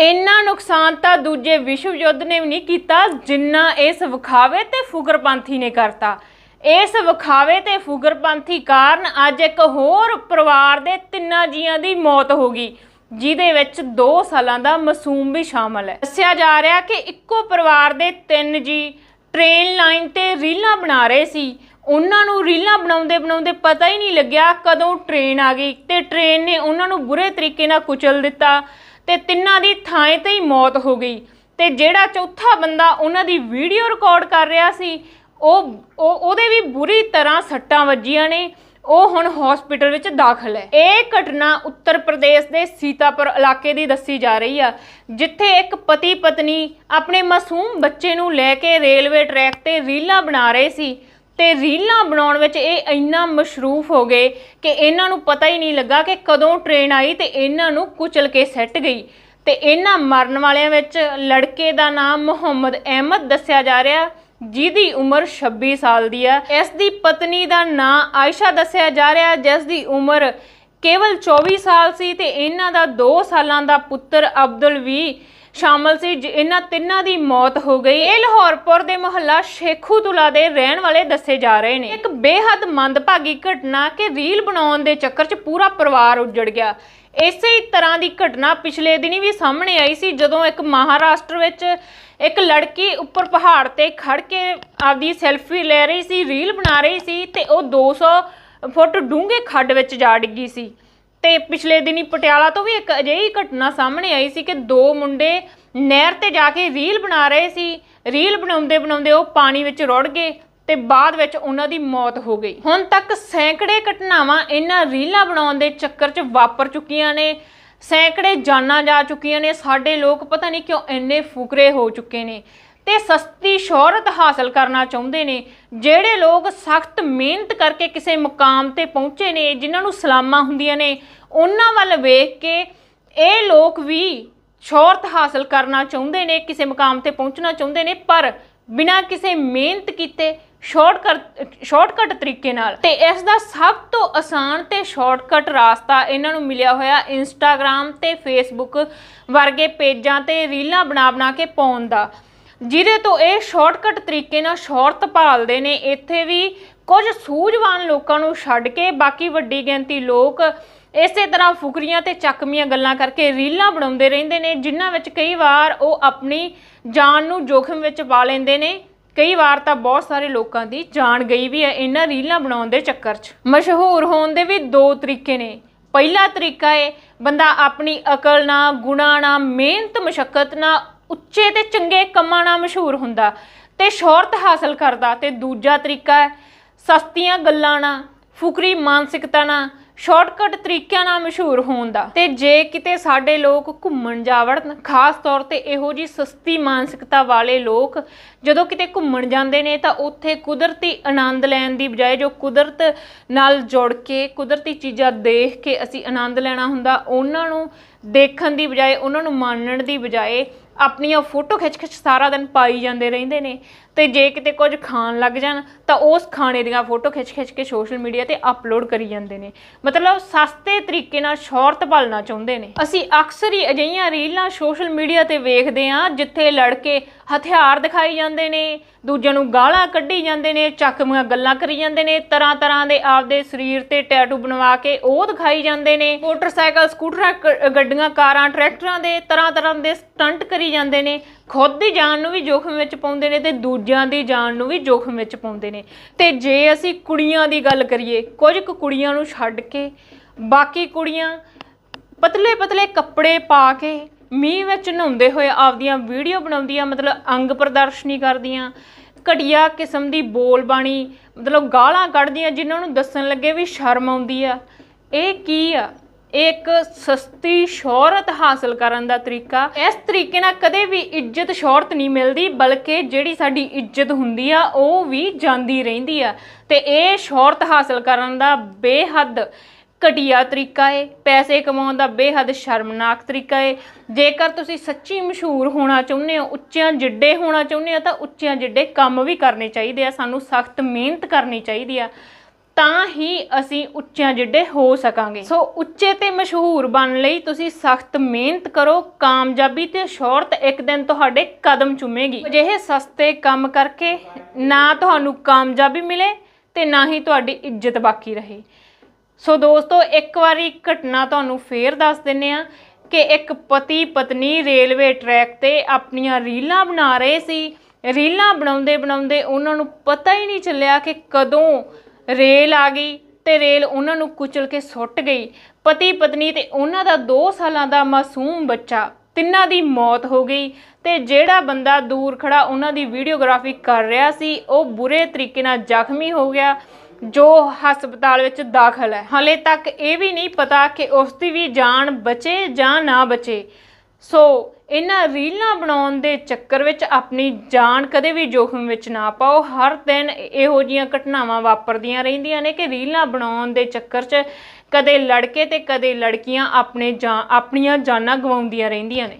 ਇੰਨਾ ਨੁਕਸਾਨ ਤਾਂ ਦੂਜੇ ਵਿਸ਼ਵ ਯੁੱਧ ਨੇ ਵੀ ਨਹੀਂ ਕੀਤਾ, ਜਿੰਨਾ ਇਸ ਵਿਖਾਵੇ ਤੇ ਫੁਕਰਪੰਥੀ ਨੇ ਕਰਤਾ। ਇਸ ਵਿਖਾਵੇ ਤੇ ਫੁਕਰਪੰਥੀ ਕਾਰਨ ਅੱਜ ਇੱਕ ਹੋਰ ਪਰਿਵਾਰ ਦੇ ਤਿੰਨਾਂ ਜੀਆਂ ਦੀ ਮੌਤ ਹੋ ਗਈ, ਜਿਹਦੇ ਵਿੱਚ 2 ਸਾਲਾਂ ਦਾ ਮਾਸੂਮ ਵੀ ਸ਼ਾਮਲ ਹੈ। ਦੱਸਿਆ ਜਾ ਰਿਹਾ ਕਿ ਇੱਕੋ ਪਰਿਵਾਰ ਦੇ ਤਿੰਨ ਜੀ ਟ੍ਰੇਨ ਲਾਈਨ ਤੇ ਰੀਲਾਂ ਬਣਾ ਰਹੇ ਸੀ। ਉਹਨਾਂ ਨੂੰ ਰੀਲਾਂ ਬਣਾਉਂਦੇ ਬਣਾਉਂਦੇ ਪਤਾ ਹੀ ਨਹੀਂ ਲੱਗਿਆ ਕਦੋਂ ਟ੍ਰੇਨ ਆ ਗਈ ਤੇ ਟ੍ਰੇਨ ਨੇ ਉਹਨਾਂ ਨੂੰ ਬੁਰੇ ਤਰੀਕੇ ਨਾਲ ਕੁਚਲ ਦਿੱਤਾ। ਤੇ ਤਿੰਨਾਂ ਦੀ ਥਾਂ ਤੇ ਹੀ ਮੌਤ ਹੋ ਗਈ। ਤੇ ਜਿਹੜਾ ਚੌਥਾ ਬੰਦਾ ਉਹਨਾਂ ਦੀ ਵੀਡੀਓ ਰਿਕਾਰਡ ਕਰ ਰਿਹਾ ਸੀ, ਉਹ, ਉਹ- ਉਹਦੇ ਵੀ ਬੁਰੀ ਤਰ੍ਹਾਂ ਸੱਟਾਂ ਵੱਜੀਆਂ ਨੇ। ਉਹ ਹੁਣ ਹਸਪੀਟਲ ਵਿੱਚ ਦਾਖਲ ਹੈ। ਇਹ ਘਟਨਾ ਉੱਤਰ ਪ੍ਰਦੇਸ਼ ਦੇ ਸੀਤਾਪੁਰ ਇਲਾਕੇ ਦੀ ਦੱਸੀ ਜਾ ਰਹੀ ਆ, ਜਿੱਥੇ ਇੱਕ ਪਤੀ ਪਤਨੀ ਆਪਣੇ ਮਾਸੂਮ ਬੱਚੇ ਨੂੰ ਲੈ ਕੇ ਰੇਲਵੇ ਟਰੈਕ ਤੇ ਰੀਲਾਂ ਬਣਾ ਰਹੇ ਸੀ। ਤੇ ਰੀਲਾਂ ਬਣਾਉਣ ਵਿੱਚ ਇਹ ਇੰਨਾ ਮਸ਼ਰੂਫ ਹੋ ਗਏ ਕਿ ਇਹਨਾਂ ਨੂੰ ਪਤਾ ਹੀ ਨਹੀਂ ਲੱਗਾ ਕਿ ਕਦੋਂ ਟ੍ਰੇਨ ਆਈ ਤੇ ਇਹਨਾਂ ਨੂੰ ਕੁਚਲ ਕੇ ਸੱਟ ਗਈ। ਤੇ ਇਹਨਾਂ ਮਰਨ ਵਾਲਿਆਂ ਵਿੱਚ ਲੜਕੇ ਦਾ ਨਾਮ ਮੁਹੰਮਦ ਅਹਿਮਦ ਦੱਸਿਆ ਜਾ ਰਿਹਾ, ਜਿਹਦੀ ਉਮਰ 26 ਸਾਲ ਦੀ ਆ। ਇਸ ਦੀ ਪਤਨੀ ਦਾ ਨਾਂ ਆਇਸ਼ਾ ਦੱਸਿਆ ਜਾ ਰਿਹਾ, ਜਿਸ ਦੀ ਉਮਰ ਕੇਵਲ 24 ਸਾਲ ਸੀ ਤੇ ਇਹਨਾਂ ਦਾ 2 ਸਾਲਾਂ ਦਾ ਪੁੱਤਰ ਅਬਦੁਲ ਵੀ ਸ਼ਾਮਲ ਸੀ ਜ- ਇਹਨਾਂ ਤਿੰਨਾਂ ਦੀ ਮੌਤ ਹੋ ਗਈ। ਇਹ ਲਾਹੌਰਪੁਰ ਦੇ ਮੁਹੱਲਾ ਸ਼ੇਖੂਤੁਲਾ ਦੇ ਰਹਿਣ ਵਾਲੇ ਦੱਸੇ ਜਾ ਰਹੇ ਨੇ। ਇੱਕ ਬੇਹੱਦ ਮੰਦਭਾਗੀ ਘਟਨਾ ਕਿ ਰੀਲ ਬਣਾਉਣ ਦੇ ਚੱਕਰ 'ਚ ਪੂਰਾ ਪਰਿਵਾਰ ਉੱਜੜ ਗਿਆ। ਇਸੇ ਹੀ ਤਰ੍ਹਾਂ ਦੀ ਘਟਨਾ ਪਿਛਲੇ ਦਿਨੀ ਵੀ ਸਾਹਮਣੇ ਆਈ ਸੀ, ਜਦੋਂ ਇੱਕ ਮਹਾਰਾਸ਼ਟਰ ਵਿੱਚ ਇੱਕ ਲੜਕੀ ਉੱਪਰ ਪਹਾੜ ਤੇ ਖੜ ਕੇ ਆਪਦੀ ਸੈਲਫੀ ਲੈ ਰਹੀ ਸੀ, ਰੀਲ ਬਣਾ ਰਹੀ ਸੀ ਤੇ ਉਹ 200 ਫੁੱਟ ਡੂੰਘੇ ਖੱਡ ਵਿੱਚ ਜਾ ਡਿੱਗੀ ਸੀ। ਤੇ ਪਿਛਲੇ ਦਿਨੀ ਪਟਿਆਲਾ ਤੋਂ ਵੀ ਇੱਕ ਅਜਿਹੀ ਘਟਨਾ ਸਾਹਮਣੇ ਆਈ ਸੀ ਕਿ ਦੋ ਮੁੰਡੇ ਨਹਿਰ ਤੇ ਜਾ ਕੇ ਰੀਲ ਬਣਾ ਰਹੇ ਸੀ। ਰੀਲ ਬਣਾਉਂਦੇ ਬਣਾਉਂਦੇ ਉਹ ਪਾਣੀ ਵਿੱਚ ਰੁੜ ਗਏ ਤੇ ਬਾਅਦ ਵਿੱਚ ਉਹਨਾਂ ਦੀ ਮੌਤ ਹੋ ਗਈ। ਹੁਣ ਤੱਕ ਸੈਂਕੜੇ ਘਟਨਾਵਾਂ ਇਹਨਾਂ ਰੀਲਾਂ ਬਣਾਉਣ ਦੇ ਚੱਕਰ 'ਚ ਵਾਪਰ ਚੁੱਕੀਆਂ ਨੇ। ਸੈਂਕੜੇ ਜਾਨਾਂ ਜਾ ਚੁੱਕੀਆਂ ਨੇ। ਸਾਡੇ ਲੋਕ ਪਤਾ ਨਹੀਂ ਕਿਉਂ ਇੰਨੇ ਫੁਕਰੇ ਹੋ ਚੁੱਕੇ ਨੇ। ਤੇ ਸਸਤੀ ਸ਼ੋਹਰਤ ਹਾਸਲ ਕਰਨਾ ਚਾਹੁੰਦੇ ਨੇ। ਜਿਹੜੇ ਲੋਕ ਸਖਤ ਮਿਹਨਤ ਕਰਕੇ ਕਿਸੇ ਮੁਕਾਮ ਤੇ ਪਹੁੰਚੇ ਨੇ, ਜਿਨ੍ਹਾਂ ਨੂੰ ਸਲਾਮਾਂ ਹੁੰਦੀਆਂ ਨੇ, ਉਹਨਾਂ ਵੱਲ ਵੇਖ ਕੇ ਇਹ ਲੋਕ ਵੀ ਸ਼ੋਹਰਤ ਹਾਸਲ ਕਰਨਾ ਚਾਹੁੰਦੇ ਨੇ, ਕਿਸੇ ਮੁਕਾਮ ਤੇ ਪਹੁੰਚਣਾ ਚਾਹੁੰਦੇ ਨੇ, ਪਰ ਬਿਨਾਂ ਕਿਸੇ ਮਿਹਨਤ ਕੀਤੇ ਸ਼ਾਰਟਕਟ ਸ਼ਾਰਟਕਟ ਤਰੀਕੇ ਨਾਲ। ਤੇ ਇਸ ਦਾ ਸਭ ਤੋਂ ਆਸਾਨ ਤੇ ਸ਼ਾਰਟਕਟ ਰਾਸਤਾ ਇਹਨਾਂ ਨੂੰ ਮਿਲਿਆ ਹੋਇਆ ਇੰਸਟਾਗ੍ਰam ਤੇ ਫੇਸਬੁੱਕ ਵਰਗੇ ਪੇਜਾਂ ਤੇ ਰੀਲਾਂ ਬਣਾ ਬਣਾ ਕੇ ਪਾਉਣ ਦਾ। ਜਿਹਦੇ ਤੋਂ ਇਹ ਸ਼ਾਰਟਕਟ ਤਰੀਕੇ ਨਾਲ ਸ਼ੌਹਰਤ ਭਾਲਦੇ ਨੇ, ਇੱਥੇ ਵੀ ਕੁਝ ਸੂਝਵਾਨ ਲੋਕਾਂ ਨੂੰ ਛੱਡ ਕੇ ਬਾਕੀ ਵੱਡੀ ਗਿਣਤੀ ਲੋਕ ਇਸੇ ਤਰ੍ਹਾਂ ਫੁਕਰੀਆਂ ਤੇ ਚੱਕਮੀਆਂ ਗੱਲਾਂ ਕਰਕੇ ਰੀਲਾਂ ਬਣਾਉਂਦੇ ਰਹਿੰਦੇ ਨੇ, ਜਿਨ੍ਹਾਂ ਵਿੱਚ ਕਈ ਵਾਰ ਉਹ ਆਪਣੀ ਜਾਨ ਨੂੰ ਜੋਖਮ ਵਿੱਚ ਪਾ ਲੈਂਦੇ ਨੇ। ਕਈ ਵਾਰ ਤਾਂ ਬਹੁਤ ਸਾਰੇ ਲੋਕਾਂ ਦੀ ਜਾਨ ਗਈ ਵੀ ਹੈ ਇਹਨਾਂ ਰੀਲਾਂ ਬਣਾਉਣ ਦੇ ਚੱਕਰ 'ਚ। ਮਸ਼ਹੂਰ ਹੋਣ ਦੇ ਵੀ ਦੋ ਤਰੀਕੇ ਨੇ। ਪਹਿਲਾ ਤਰੀਕਾ ਹੈ ਬੰਦਾ ਆਪਣੀ ਅਕਲ ਨਾਲ, ਗੁਣਾ ਨਾਲ, ਮਿਹਨਤ ਮੁਸ਼ਕਲ ਨਾਲ ਉੱਚੇ ਤੇ ਚੰਗੇ ਕੰਮਾਂ ਨਾਲ ਮਸ਼ਹੂਰ ਹੁੰਦਾ ਤੇ ਸ਼ੋਹਰਤ ਹਾਸਲ ਕਰਦਾ ਤੇ ਦੂਜਾ ਤਰੀਕਾ ਹੈ ਸਸਤੀਆਂ ਗੱਲਾਂ ਨਾਲ, ਫੁਕਰੀ ਮਾਨਸਿਕਤਾ ਨਾਲ ਸ਼ਾਰਟਕਟ ਤਰੀਕਿਆਂ ਨਾਲ ਮਸ਼ਹੂਰ ਹੋਣ ਦਾ। ਤੇ ਜੇ ਕਿਤੇ ਸਾਡੇ ਲੋਕ ਘੁੰਮਣ ਜਾਵੜਨ, ਖਾਸ ਤੌਰ ਤੇ ਇਹੋ ਜੀ ਸਸਤੀ ਮਾਨਸਿਕਤਾ ਵਾਲੇ ਲੋਕ ਜਦੋਂ ਕਿਤੇ ਘੁੰਮਣ ਜਾਂਦੇ ਨੇ ਤਾਂ ਉੱਥੇ ਕੁਦਰਤੀ ਆਨੰਦ ਲੈਣ ਦੀ ਬਜਾਏ ਜੋ ਕੁਦਰਤ ਨਾਲ ਜੁੜ ਕੇ, ਕੁਦਰਤੀ ਚੀਜ਼ਾਂ ਦੇਖ ਕੇ ਅਸੀਂ ਆਨੰਦ ਲੈਣਾ ਹੁੰਦਾ, ਉਹਨਾਂ ਨੂੰ ਦੇਖਣ ਦੀ ਬਜਾਏ, ਉਹਨਾਂ ਨੂੰ ਮੰਨਣ ਦੀ ਬਜਾਏ ਆਪਣੀਆਂ ਫੋਟੋ ਖਿੱਚ ਖਿੱਚ ਸਾਰਾ ਦਿਨ ਪਾਈ ਜਾਂਦੇ ਰਹਿੰਦੇ ਨੇ। ਤੇ ਜੇ ਕਿਤੇ ਕੁਝ ਖਾਣ ਲੱਗ ਜਾਣ, ਤਾਂ ਉਸ ਖਾਣੇ ਦੀਆਂ ਫੋਟੋ ਖਿੱਚ ਖਿੱਚ ਕੇ ਸੋਸ਼ਲ ਮੀਡੀਆ ਤੇ ਅਪਲੋਡ ਕਰੀ ਜਾਂਦੇ ਨੇ। ਮਤਲਬ ਸਸਤੇ ਤਰੀਕੇ ਨਾਲ ਸ਼ੌਹਰਤ ਭਾਲਣਾ ਚਾਹੁੰਦੇ ਨੇ। ਅਸੀਂ ਅਕਸਰ ਹੀ ਅਜਿਹੀਆਂ ਰੀਲਾਂ ਸੋਸ਼ਲ ਮੀਡੀਆ ਤੇ ਵੇਖਦੇ ਹਾਂ, ਜਿੱਥੇ ਲੜਕੇ ਹਥਿਆਰ ਦਿਖਾਈ ਜਾਂਦੇ ਨੇ, ਦੂਜਿਆਂ ਨੂੰ ਗਾਲਾਂ ਕੱਢੀ ਜਾਂਦੇ ਨੇ ਚੱਕਮੀਆਂ ਗੱਲਾਂ ਕਰੀ ਜਾਂਦੇ ਨੇ ਤਰ੍ਹਾਂ ਤਰ੍ਹਾਂ ਦੇ ਆਪਦੇ ਸਰੀਰ ਤੇ ਟੈਟੂ ਬਣਵਾ ਕੇ ਉਹ ਦਿਖਾਈ ਜਾਂਦੇ ਨੇ। ਮੋਟਰਸਾਈਕਲ, ਸਕੂਟਰਾਂ, ਕ- ਗੱਡੀਆਂ, ਕਾਰਾਂ, ਟਰੈਕਟਰਾਂ ਦੇ ਤਰ੍ਹਾਂ ਤਰ੍ਹਾਂ ਦੇ ਸਟੰਟ ਕਰੀ ਜਾਂਦੇ ਨੇ, ਖੁਦ ਦੀ ਜਾਨ ਨੂੰ ਵੀ ਜੋਖਮ ਵਿੱਚ ਪਾਉਂਦੇ ਨੇ ਤੇ ਦੂਜਿਆਂ ਦੀ ਜਾਨ ਨੂੰ ਵੀ ਜੋਖਮ ਵਿੱਚ ਪਾਉਂਦੇ ਨੇ। ਤੇ ਜੇ ਅਸੀਂ ਕੁੜੀਆਂ ਦੀ ਗੱਲ ਕਰੀਏ, ਕੁਝ ਕੁ ਕੁੜੀਆਂ ਨੂੰ ਛੱਡ ਕੇ, ਬਾਕੀ ਕੁੜੀਆਂ ਪਤਲੇ ਪਤਲੇ ਕੱਪੜੇ ਪਾ ਕੇ ਮੀਂਹ ਵਿੱਚ ਨਹਾਉਂਦੇ ਹੋਏ ਆਪਦੀਆਂ ਵੀਡੀਓ ਬਣਾਉਂਦੀਆਂ, ਮਤਲਬ ਅੰਗ ਪ੍ਰਦਰਸ਼ਨੀ ਕਰਦੀਆਂ, ਘਟੀਆ ਕਿਸਮ ਦੀ ਬੋਲ ਬਾਣੀ, ਮਤਲਬ ਗਾਲਾਂ ਕੱਢਦੀਆਂ, ਜਿਨ੍ਹਾਂ ਨੂੰ ਦੱਸਣ ਲੱਗੇ ਵੀ ਸ਼ਰਮ ਆਉਂਦੀ ਆ। ਇਹ ਕੀ ਆ? ਇੱਕ ਸਸਤੀ ਸ਼ੋਹਰਤ ਹਾਸਲ ਕਰਨ ਦਾ ਤਰੀਕਾ। ਇਸ ਤਰੀਕੇ ਨਾਲ ਕਦੇ ਵੀ ਇੱਜ਼ਤ ਸ਼ੋਹਰਤ ਨਹੀਂ ਮਿਲਦੀ, ਬਲਕਿ ਜਿਹੜੀ ਸਾਡੀ ਇੱਜ਼ਤ ਹੁੰਦੀ ਆ, ਉਹ ਵੀ ਜਾਂਦੀ ਰਹਿੰਦੀ ਆ। ਤੇ ਇਹ ਸ਼ੋਹਰਤ ਹਾਸਲ ਕਰਨ ਦਾ ਬੇਹੱਦ ਘਟੀਆ ਤਰੀਕਾ ਏ। ਪੈਸੇ ਕਮਾਉਣ ਦਾ ਬੇਹੱਦ ਸ਼ਰਮਨਾਕ ਤਰੀਕਾ ਏ। ਜੇਕਰ ਤੁਸੀਂ ਸੱਚੀ ਮਸ਼ਹੂਰ ਹੋਣਾ ਚਾਹੁੰਦੇ ਹੋ, ਉੱਚਿਆਂ ਜਿੱਡੇ ਹੋਣਾ ਚਾਹੁੰਦੇ ਹੋ, ਤਾਂ ਉੱਚਿਆਂ ਜਿੱਡੇ ਕੰਮ ਵੀ ਕਰਨੇ ਚਾਹੀਦੇ ਆ। ਸਾਨੂੰ ਸਖਤ ਮਿਹਨਤ ਕਰਨੀ ਚਾਹੀਦੀ ਆ। ਤਾਂ ਹੀ ਅਸੀਂ ਉੱਚਿਆਂ ਜਿੱਡੇ ਹੋ ਸਕਾਂਗੇ। ਸੋ ਉੱਚੇ ਤੇ ਮਸ਼ਹੂਰ ਬਣਨ ਲਈ ਤੁਸੀਂ ਸਖਤ ਮਿਹਨਤ ਕਰੋ, ਕਾਮਯਾਬੀ ਤੇ ਸ਼ੌਹਰਤ ਇੱਕ ਦਿਨ ਤੁਹਾਡੇ ਕਦਮ ਚੁੰਮੇਗੀ। ਅਜਿਹੇ ਸਸਤੇ ਕੰਮ ਕਰਕੇ ਨਾ ਤੁਹਾਨੂੰ ਕਾਮਯਾਬੀ ਮਿਲੇ ਤੇ ਨਾ ਹੀ ਤੁਹਾਡੀ ਇੱਜ਼ਤ ਬਾਕੀ ਰਹੇ। ਸੋ ਦੋਸਤੋ, ਇੱਕ ਵਾਰੀ ਘਟਨਾ ਤੁਹਾਨੂੰ ਫੇਰ ਦੱਸ ਦਿੰਨੇ ਆ ਕਿ ਇੱਕ ਪਤੀ ਪਤਨੀ ਰੇਲਵੇ ਟਰੈਕ ਤੇ ਆਪਣੀਆਂ ਰੀਲਾਂ ਬਣਾ ਰਹੇ ਸੀ। ਰੀਲਾਂ ਬਣਾਉਂਦੇ ਬਣਾਉਂਦੇ ਉਹਨਾਂ ਨੂੰ ਪਤਾ ਹੀ ਨਹੀਂ ਚੱਲਿਆ ਕਿ ਕਦੋਂ ਰੇਲ ਆ ਗਈ ਤੇ ਰੇਲ ਉਹਨਾਂ ਨੂੰ ਕੁਚਲ ਕੇ ਸੁੱਟ ਗਈ। ਪਤੀ ਪਤਨੀ ਤੇ ਉਹਨਾਂ ਦਾ 2 ਸਾਲਾਂ ਦਾ ਮਾਸੂਮ ਬੱਚਾ, ਤਿੰਨਾਂ ਦੀ ਮੌਤ ਹੋ ਗਈ ਤੇ ਜਿਹੜਾ ਬੰਦਾ ਦੂਰ ਖੜਾ ਉਹਨਾਂ ਦੀ ਵੀਡੀਓਗ੍ਰਾਫੀ ਕਰ ਰਿਹਾ ਸੀ, ਉਹ ਬੁਰੇ ਤਰੀਕੇ ਨਾਲ ਜ਼ਖਮੀ ਹੋ ਗਿਆ, ਜੋ ਹਸਪਤਾਲ ਵਿੱਚ ਦਾਖਲ ਹੈ। ਹਾਲੇ ਤੱਕ ਇਹ ਵੀ ਨਹੀਂ ਪਤਾ ਕਿ ਉਸ ਦੀ ਵੀ ਜਾਨ ਬਚੇ ਜਾਂ ਨਾ ਬਚੇ। ਸੋ ਇਹਨਾਂ ਰੀਲਾਂ ਬਣਾਉਣ ਦੇ ਚੱਕਰ ਵਿੱਚ ਆਪਣੀ ਜਾਨ ਕਦੇ ਵੀ ਜੋਖਮ ਵਿੱਚ ਨਾ ਪਾਓ। ਹਰ ਦਿਨ ਇਹੋ ਜੀਆਂ ਘਟਨਾਵਾਂ ਵਾਪਰਦੀਆਂ ਰਹਿੰਦੀਆਂ ਨੇ ਕਿ ਰੀਲਾਂ ਬਣਾਉਣ ਦੇ ਚੱਕਰ 'ਚ ਕਦੇ ਲੜਕੇ ਤੇ ਕਦੇ ਲੜਕੀਆਂ ਆਪਣੇ ਜਾਂ, ਆਪਣੀਆਂ ਜਾਨਾਂ ਗਵਾਉਂਦੀਆਂ ਰਹਿੰਦੀਆਂ ਨੇ।